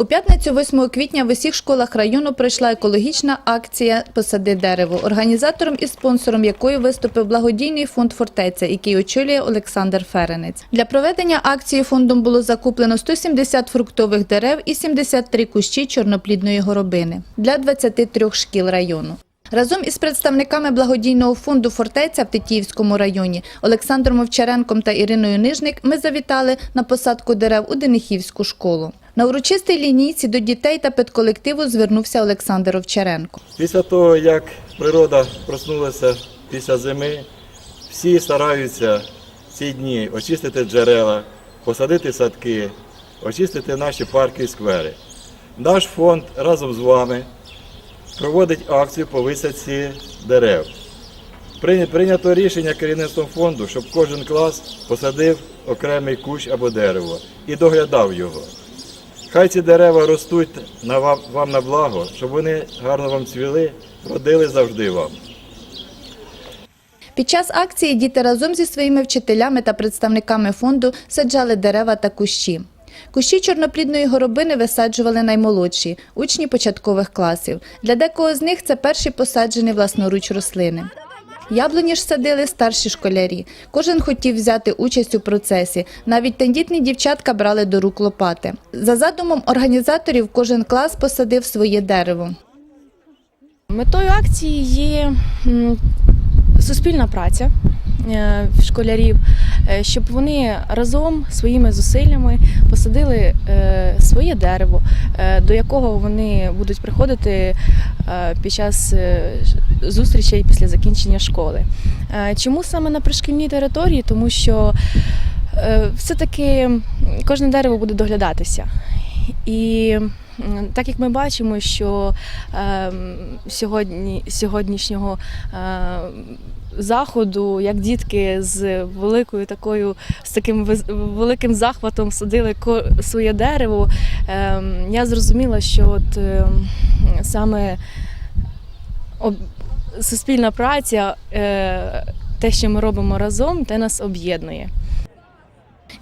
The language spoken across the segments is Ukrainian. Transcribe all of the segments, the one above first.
У п'ятницю 8 квітня в усіх школах району пройшла екологічна акція Посади дерево, організатором і спонсором якої виступив благодійний фонд Фортеця, який очолює Олександр Ференець. Для проведення акції фондом було закуплено 170 фруктових дерев і 73 кущі чорноплідної горобини для 23 шкіл району. Разом із представниками благодійного фонду Фортеця в Тетіївському районі Олександром Овчаренком та Іриною Нижник ми завітали на посадку дерев у Денихівську школу. На урочистій лінійці до дітей та педколективу звернувся Олександр Овчаренко. Після того, як природа проснулася після зими, всі стараються ці дні очистити джерела, посадити садки, очистити наші парки і сквери. Наш фонд разом з вами проводить акцію по висадці дерев. Прийнято рішення керівництвом фонду, щоб кожен клас посадив окремий кущ або дерево і доглядав його. Хай ці дерева ростуть на вам, вам на благо, щоб вони гарно вам цвіли, родили завжди вам. Під час акції діти разом зі своїми вчителями та представниками фонду саджали дерева та кущі. Кущі чорноплідної горобини висаджували наймолодші – учні початкових класів. Для декого з них це перші посаджені власноруч рослини. Яблуні ж садили старші школярі. Кожен хотів взяти участь у процесі. Навіть тендітні дівчатка брали до рук лопати. За задумом організаторів, кожен клас посадив своє дерево. Метою акції є суспільна праця е, школярів, е, щоб вони разом своїми зусиллями посадили е, своє дерево, до якого вони будуть приходити під час зустрічей після закінчення школи. Е, Чому саме на пришкільній території? Тому що е, все-таки кожне дерево буде доглядатися. І так як ми бачимо, що ем, сьогодні, сьогоднішнього е, заходу, як дітки з великою такою, з таким великим захватом садили ко- своє дерево, ем, я зрозуміла, що от ем, саме суспільна праця, е, те, що ми робимо разом, те нас об'єднує.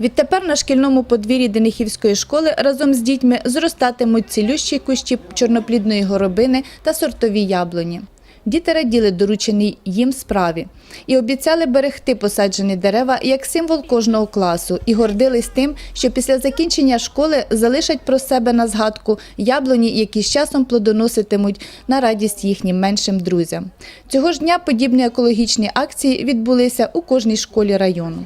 Відтепер на шкільному подвір'ї Денихівської школи разом з дітьми зростатимуть цілющі кущі чорноплідної горобини та сортові яблуні. Діти раділи дорученій їм справі і обіцяли берегти посаджені дерева як символ кожного класу і гордились тим, що після закінчення школи залишать про себе на згадку яблуні, які з часом плодоноситимуть на радість їхнім меншим друзям. Цього ж дня подібні екологічні акції відбулися у кожній школі району.